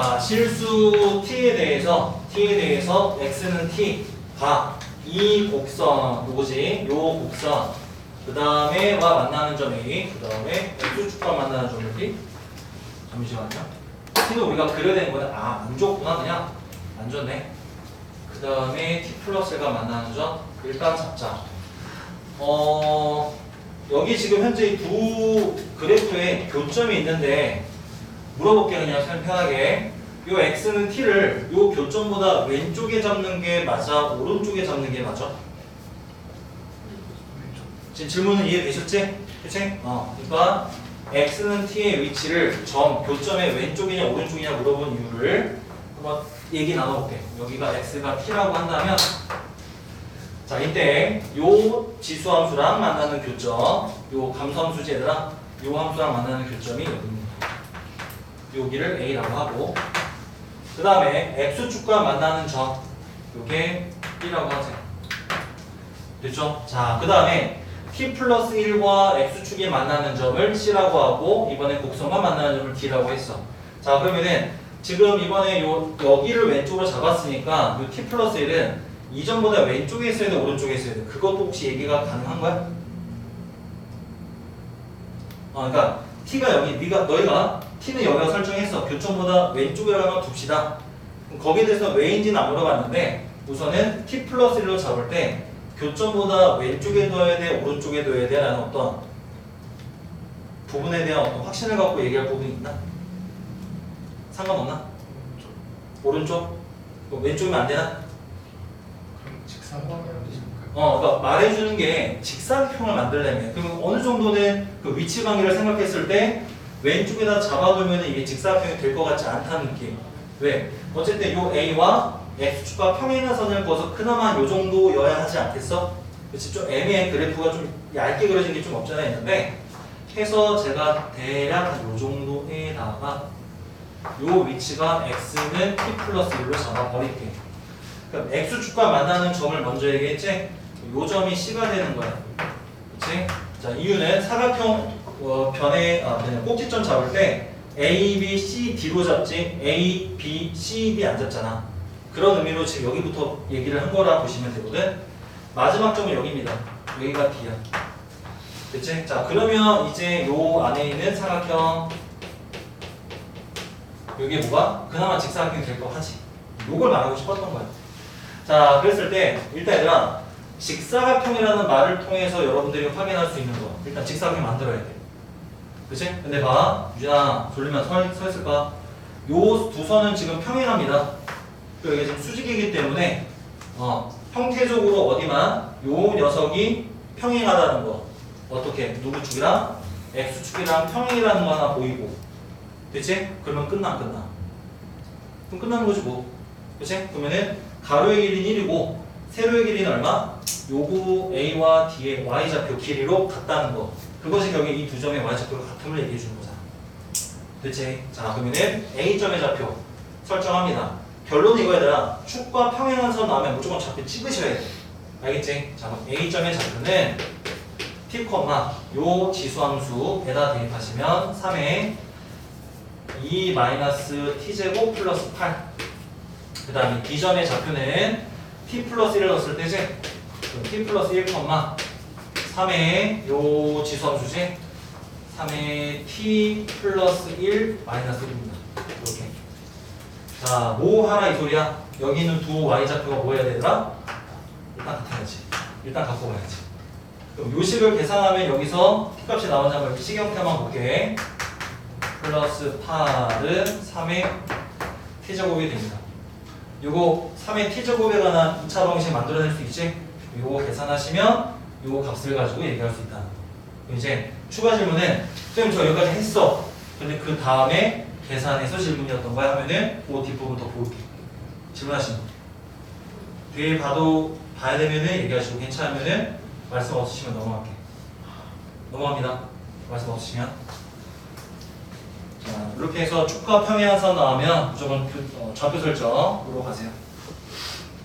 자, 실수 t에 대해서 t에 대해서 x는 t가 이 곡선 누구지? 요 곡선 그 다음에 와 만나는 점 A 그 다음에 x축과 만나는 점 B 잠시만요. t는 우리가 그려야 되는 거는 아안 좋구나 그냥. 안 좋네. 그 다음에 t 플러스가 만나는 점 일단 잡자. 어 여기 지금 현재 이 두 그래프에 교점이 있는데 물어볼게 그냥 편- 편하게. 요 x는 t를 요 교점보다 왼쪽에 잡는 게 맞아? 오른쪽에 잡는 게 맞아? 지금 질문은 이해되셨지? 그치? 어 그러니까 x는 t의 위치를 점 교점의 왼쪽이냐 오른쪽이냐 물어본 이유를 한번 얘기 나눠볼게. 여기가 x가 t라고 한다면 자 이때 요 지수함수랑 만나는 교점 요 감소함수지 얘들아? 요 함수랑 만나는 교점이 여기입니다 여기를 a라고 하고 그 다음에 x축과 만나는 점 요게 b라고 하세요 됐죠? 자 그 다음에 t 플러스 1과 x축이 만나는 점을 c라고 하고 이번에 곡선과 만나는 점을 d라고 했어 자 그러면은 지금 이번에 요 여기를 왼쪽으로 잡았으니까 요 t 플러스 1은 이전보다 왼쪽에 있어야 돼 오른쪽에 있어야 돼 그것도 혹시 얘기가 가능한 거야? 어 그러니까 t가 여기 네가 너희가 t는 여기가 설정했어 교점보다 왼쪽이라고 둡시다 그럼 거기에 대해서 왜인지는 안 물어봤는데 우선은 t 플러스 1로 잡을 때 교점보다 왼쪽에 둬야 돼 오른쪽에 둬야 돼 라는 어떤 부분에 대한 어떤 확신을 갖고 얘기할 부분이 있나? 상관없나? 오른쪽? 왼쪽이면 안 되나? 그럼 되지 않을까요? 어, 그러니까 말해주는 게 직사각형을 만들려면 그러면 어느 정도는 그 위치 관계를 생각했을 때 왼쪽에다 잡아두면 이게 직사각형이 될 것 같지 않다는 느낌. 왜? 어쨌든 요 A와 X축과 평행한 선을 그어서 그나마 요 정도여야 하지 않겠어? 그치? 좀 애매해. 그래프가 좀 얇게 그려진 게 좀 없잖아 있는데 해서 제가 대략 한요 정도에다가 요 위치가 X는 T 플러스 1로 잡아버릴게. 그럼 x축과 만나는 점을 먼저 얘기했지? 요 점이 c가 되는 거야. 그치? 자, 이유는 사각형 어, 변의 아, 뭐냐, 꼭지점 잡을 때 A, B, C, D로 잡지 A, B, C, D 안 잡잖아. 그런 의미로 지금 여기부터 얘기를 한 거라 보시면 되거든. 마지막 점은 여기입니다. 여기가 D야. 그치? 자, 그러면 이제 요 안에 있는 사각형 여기 뭐가? 그나마 직사각형이 될 거 하지. 요걸 말하고 싶었던 거야. 자, 그랬을 때 일단 얘들아 직사각형이라는 말을 통해서 여러분들이 확인할 수 있는 거 일단 직사각형 만들어야 돼. 그치? 근데 봐, 유진아 돌리면 서, 서 있을까? 요 두 선은 지금 평행합니다. 그리고 이게 지금 수직이기 때문에 어, 형태적으로 어디만 요 녀석이 평행하다는 거 어떻게? 누구 축이랑 x축이랑 평행이라는 거 하나 보이고 됐지? 그러면 끝나 안 끝나? 그럼 끝나는 거지 뭐 그치? 그러면은 가로의 길이는 1이고 세로의 길이는 얼마? 요거 A와 D의 Y좌표 길이로 같다는 거 그것이 결국 이두 점의 Y좌표가 같음을 얘기해 주는 거잖아 됐지? 자 그러면은 A점의 좌표 설정합니다 결론은 이거야 축과 평행한 선 나오면 무조건 좌표 찍으셔야 돼 알겠지? 자 그럼 A점의 좌표는 t, 요 지수함수에다 대입하시면 3에 2 마이너스 t제곱 플러스 8. 그 다음에 D점의 좌표는 t 플러스 1을 넣었을 때지? 그럼 t 플러스 1, 3의 요 지수함수지? 3의 t 플러스 1 마이너스 1입니다. 이렇게. 자, 뭐 하라 이 소리야? 여기 있는 두 y좌표가 뭐 해야 되더라? 일단 같아야지. 일단 갖고 가야지. 그럼 요 식을 계산하면 여기서 t값이 나오는 한번 식형태만 볼게. 플러스 8은 3의 t제곱이 됩니다. 요거 3의 t제곱에 관한 2차 방식 만들어낼 수 있지? 요거 계산하시면 요거 값을 가지고 얘기할 수 있다. 그럼 이제 추가 질문은 선생님 저 여기까지 했어. 근데 그 다음에 계산해서 질문이 어떤 거야 하면은 그 뒷부분 더 볼게. 질문하신 분. 뒤에 봐도 봐야 되면은 얘기하시고 괜찮으면은 말씀 없으시면 넘어갈게. 넘어갑니다. 말씀 없으시면. 자, 이렇게 해서 축과 평행한 선 나오면 무조건 그, 어, 좌표 설정으로 가세요.